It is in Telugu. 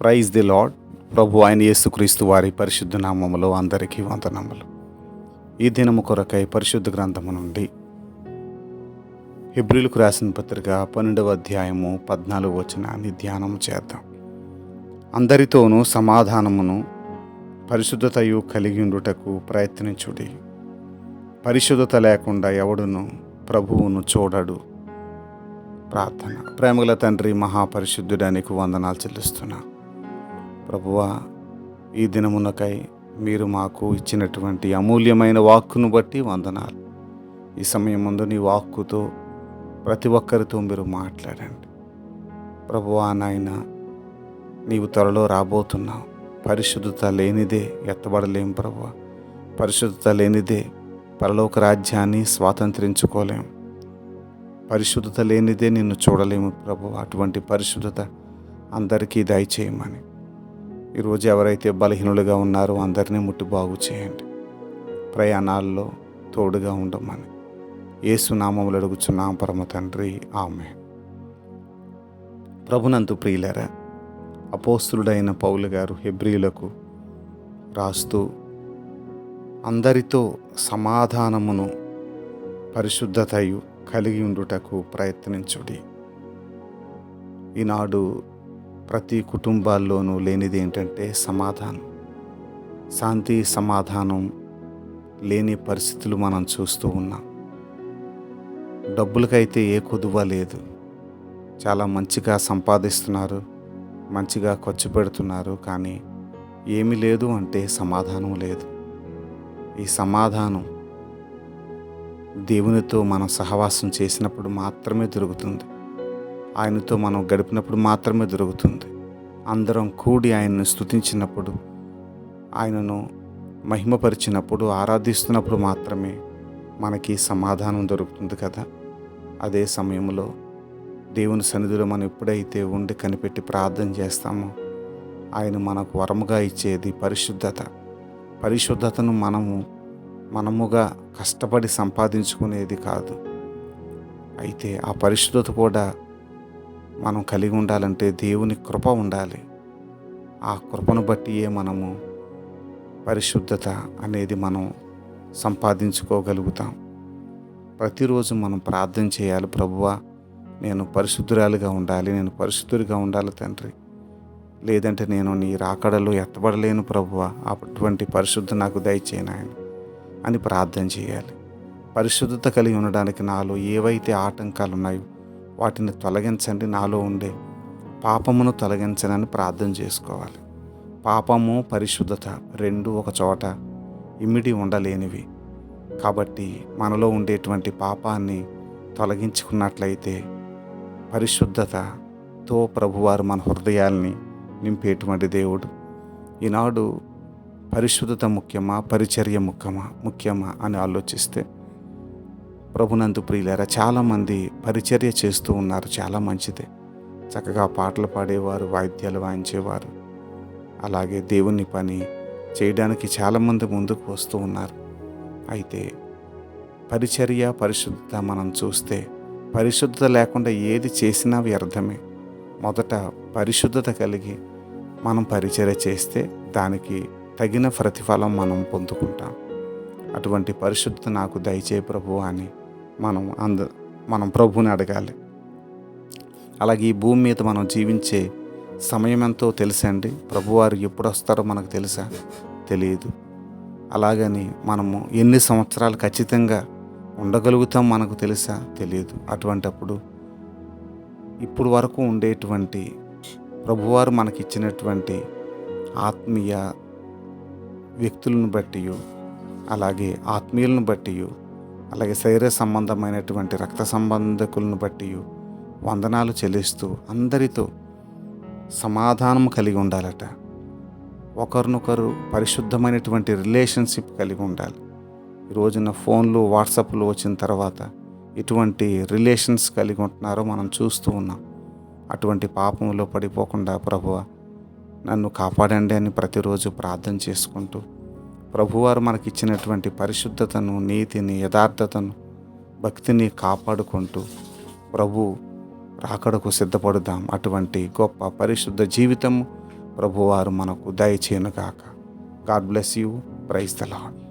ప్రైజ్ ది లాడ్ ప్రభు ఆయన యేసుక్రీస్తు వారి పరిశుద్ధ నామములో అందరికీ వందనములు. ఈ దినము కొరకై పరిశుద్ధ గ్రంథము నుండి హిబ్రిలకు రాసిన పత్రిక పన్నెండవ అధ్యాయము పద్నాలుగు వచనాన్ని ధ్యానం చేద్దాం. అందరితోనూ సమాధానమును పరిశుద్ధతయు కలిగి ఉండుటకు ప్రయత్నించుడి. పరిశుద్ధత లేకుండా ఎవడును ప్రభువును చూడడు. ప్రార్థన. ప్రేమగల తండ్రి మహాపరిశుద్ధుడానికి వందనాలు చెల్లిస్తున్నాను ప్రభువా ఈ దినమునకై మీరు మాకు ఇచ్చినటువంటి అమూల్యమైన వాక్కును బట్టి వందనాలు. ఈ సమయం ముందు నీ వాక్కుతో ప్రతి ఒక్కరితో మీరు మాట్లాడండి. ప్రభువా నాయన నీవు త్వరలో రాబోతున్నావు. పరిశుద్ధత లేనిదే ఎత్తబడలేం ప్రభు పరిశుద్ధత లేనిదే పరలోక రాజ్యాన్ని స్వాతంత్రించుకోలేం. పరిశుద్ధత లేనిదే నిన్ను చూడలేము ప్రభు అటువంటి పరిశుద్ధత అందరికీ దయచేయమని. ఈరోజు ఎవరైతే బలహీనులుగా ఉన్నారో అందరినీ ముట్టి బాగు చేయండి. ప్రయాణాల్లో తోడుగా ఉండమని ఏసునామములు అడుగుచున్నాం పరమ తండ్రి. ఆమె ప్రభునంతు ప్రియులరా అపోస్తులుడైన పౌలు గారు హెబ్రియులకు రాస్తూ అందరితో సమాధానమును పరిశుద్ధతయు కలిగి ఉండుటకు ప్రయత్నించుడి. ఈనాడు ప్రతి కుటుంబాల్లోనూ లేనిది ఏంటంటే సమాధానం. శాంతి సమాధానం లేని పరిస్థితులు మనం చూస్తూ ఉన్నాం. డబ్బులకైతే ఏ కొదువ లేదు. చాలా మంచిగా సంపాదిస్తున్నారు మంచిగా ఖర్చు పెడుతున్నారు కానీ ఏమి లేదు అంటే సమాధానం లేదు. ఈ సమాధానం దేవునితో మనం సహవాసం చేసినప్పుడు మాత్రమే దొరుకుతుంది. ఆయనతో మనం గడిపినప్పుడు మాత్రమే దొరుకుతుంది. అందరం కూడి ఆయనను స్తుతించినప్పుడు ఆయనను మహిమపరిచినప్పుడు ఆరాధిస్తున్నప్పుడు మాత్రమే మనకి సమాధానం దొరుకుతుంది కదా. అదే సమయంలో దేవుని సన్నిధిలో మనం ఎప్పుడైతే ఉండి కనిపెట్టి ప్రార్థన చేస్తామో ఆయన మనకు వరముగా ఇచ్చేది పరిశుద్ధత. పరిశుద్ధతను మనము మనముగా కష్టపడి సంపాదించుకునేది కాదు. అయితే ఆ పరిశుద్ధత కూడా మనం కలిగి ఉండాలంటే దేవుని కృప ఉండాలి. ఆ కృపను బట్టియే మనము పరిశుద్ధత అనేది మనం సంపాదించుకోగలుగుతాం. ప్రతిరోజు మనం ప్రార్థన చేయాలి ప్రభువా నేను పరిశుద్ధురాలుగా ఉండాలి నేను పరిశుద్ధుడిగా ఉండాలి తండ్రి. లేదంటే నేను నీ రాకడలో ఎత్తబడలేను ప్రభువా అటువంటి పరిశుద్ధ నాకు దయచేయనాయని అని ప్రార్థన చేయాలి. పరిశుద్ధత కలిగి ఉండడానికి నాలో ఏవైతే ఆటంకాలు ఉన్నాయో వాటిని తొలగించండి. నాలో ఉండే పాపమును తొలగించనని ప్రార్థన చేసుకోవాలి. పాపము పరిశుద్ధత రెండు ఒక చోట ఇమిడి ఉండలేనివి. కాబట్టి మనలో ఉండేటువంటి పాపాన్ని తొలగించుకున్నట్లయితే పరిశుద్ధతతో ప్రభువారు మన హృదయాల్ని నింపేటువంటి దేవుడు. ఈనాడు పరిశుద్ధత ముఖ్యమా? పరిచర్య ముఖ్యమా? ముఖ్యమా అని ఆలోచిస్తే ప్రభునందు ప్రియులారా చాలామంది పరిచర్య చేస్తూ ఉన్నారు. చాలా మంచిదే. చక్కగా పాటలు పాడేవారు వాయిద్యాలు వాయించేవారు. అలాగే దేవుని పని చేయడానికి చాలామంది ముందుకు వస్తూ ఉన్నారు. అయితే పరిచర్య పరిశుద్ధత మనం చూస్తే పరిశుద్ధత లేకుండా ఏది చేసినా వ్యర్థమే. మొదట పరిశుద్ధత కలిగి మనం పరిచర్య చేస్తే దానికి తగిన ప్రతిఫలం మనం పొందుకుంటాం. అటువంటి పరిశుద్ధత నాకు దయచే ప్రభు అని మనం అంద మనం ప్రభుని అడగాలి. అలాగే ఈ భూమి మీద మనం జీవించే సమయం ఎంతో తెలుసండి. ప్రభువారు ఎప్పుడు వస్తారో మనకు తెలుసా? తెలియదు. అలాగని మనము ఎన్ని సంవత్సరాలు ఖచ్చితంగా ఉండగలుగుతాం మనకు తెలుసా? తెలియదు. అటువంటప్పుడు ఇప్పుడు వరకు ఉండేటువంటి ప్రభువారు మనకిచ్చినటువంటి ఆత్మీయ వ్యక్తులను బట్టి అలాగే ఆత్మీయులను బట్టి అలాగే శరీర సంబంధమైనటువంటి రక్త సంబంధకులను బట్టి వందనాలు చెల్లిస్తూ అందరితో సమాధానం కలిగి ఉండాలట. ఒకరినొకరు పరిశుద్ధమైనటువంటి రిలేషన్షిప్ కలిగి ఉండాలి. ఈ రోజున ఫోన్లు వాట్సాప్లు వచ్చిన తర్వాత ఎటువంటి రిలేషన్స్ కలిగి ఉంటున్నారో మనం చూస్తూ ఉన్నాం. అటువంటి పాపంలో పడిపోకుండా ప్రభువ నన్ను కాపాడండి అని ప్రతిరోజు ప్రార్థన చేసుకుంటూ ప్రభువారు మనకిచ్చినటువంటి పరిశుద్ధతను నీతిని యథార్థతను భక్తిని కాపాడుకుంటూ ప్రభు రాకడకు సిద్ధపడుదాం. అటువంటి గొప్ప పరిశుద్ధ జీవితము ప్రభువారు మనకు దయచేయను గాక God bless you. Praise the lord